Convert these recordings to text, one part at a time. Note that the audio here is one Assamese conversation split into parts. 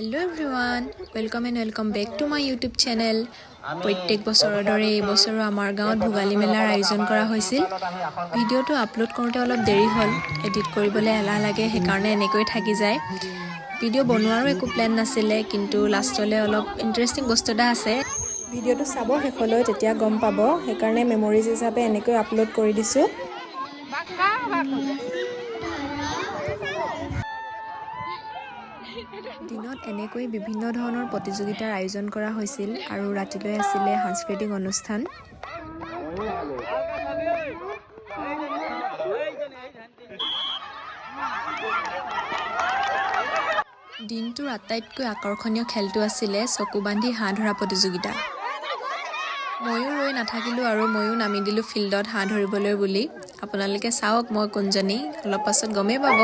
Hello' everyone welcome and welcome back to my YouTube channel প্ৰত্যেক বছৰৰ দৰে এই বছৰো আমাৰ গাঁৱত ভোগালী মেলাৰ আয়োজন কৰা হৈছিল। ভিডিঅ'টো আপলোড কৰোঁতে অলপ দেৰি হ'ল এডিট কৰিবলৈ এলাহ লাগে সেইকাৰণে এনেকৈ থাকি যায়। ভিডিঅ' বনোৱাৰো একো প্লেন নাছিলে কিন্তু লাষ্টলৈ অলপ ইণ্টাৰেষ্টিং বস্তু এটা আছে। ভিডিঅ'টো চাব শেষলৈ তেতিয়া গম পাব সেইকাৰণে মেমৰিজ হিচাপে এনেকৈ আপলোড কৰি দিছোঁ। দিনত এনেকৈ বিভিন্ন ধৰণৰ প্ৰতিযোগিতাৰ আয়োজন কৰা হৈছিল আৰু ৰাতিলৈ আছিলে সাংস্কৃতিক অনুষ্ঠান। দিনটোৰ আটাইতকৈ আকৰ্ষণীয় খেলটো আছিলে চকু বান্ধি হাঁহ ধৰা প্ৰতিযোগিতা। ময়ো ৰৈ নাথাকিলোঁ আৰু ময়ো নামি দিলোঁ ফিল্ডত হাঁহ ধৰিবলৈ বুলি। আপোনালোকে চাওক মই কোনজনী অলপ পাছত গমেই পাব।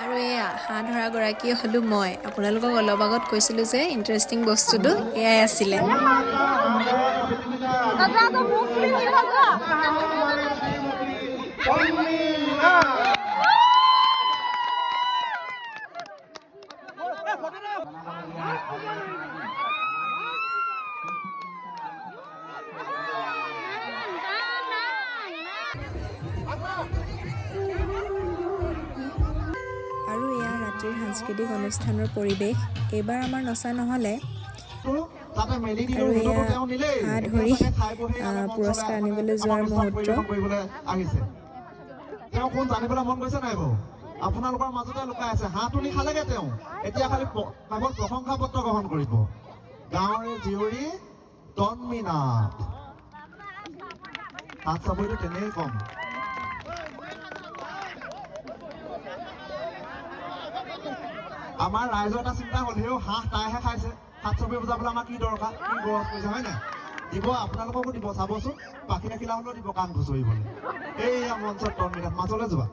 আৰু এয়া হাঁহ ধৰাগৰাকী হ'লোঁ মই। আপোনালোকক অলপ আগত কৈছিলোঁ যে ইণ্টাৰেষ্টিং বস্তুটো এয়াই আছিলে। আৰু এয়া ৰাতিৰ সাংস্কৃতিক অনুষ্ঠানৰ পৰিৱেশ। এইবাৰ আমাৰ নচা নহ'লে। আৰু হাত আহ, পুৰস্কাৰ আনিবলৈ যোৱাৰ মুহূৰ্ত। তেওঁ কোন জানিবলৈ মন গৈছে নাই বাৰু? আপোনালোকৰ মাজতে লুকাই আছে। হাঁহটো নি খালেগে তেওঁ। এতিয়া খালি কেৱল প্ৰশংসা পত্ৰ গ্ৰহণ কৰিব। গাঁৱৰে জীয়ৰী তন্মীনাথ। হাত চাবৰিটো তেনেই কম। আমাৰ ৰাইজৰ এটা চিন্তা হ'ল হেও হাঁহ তাইহে খাইছে। ছবি বুজাবলৈ আমাৰ কি দৰকাৰ? কি গৰজ কৰিছে হয় নাই? দিব আপোনালোককো দিব চাবচোন। পাখি ৰাখিলা হ'লেও দিব কাণ খুচৰিবলৈ এইয়া মঞ্চত তন্মীনাথ মাজলৈ যোৱা।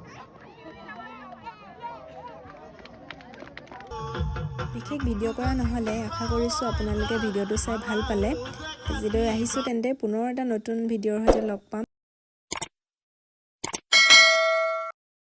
বিশেষ ভিডিঅ' কৰা নহ'লে আশা কৰিছোঁ আপোনালোকে ভিডিঅ'টো চাই ভাল পালে। আজিলৈ আহিছোঁ তেন্তে পুনৰ এটা নতুন ভিডিঅ'ৰ সৈতে লগ পাম।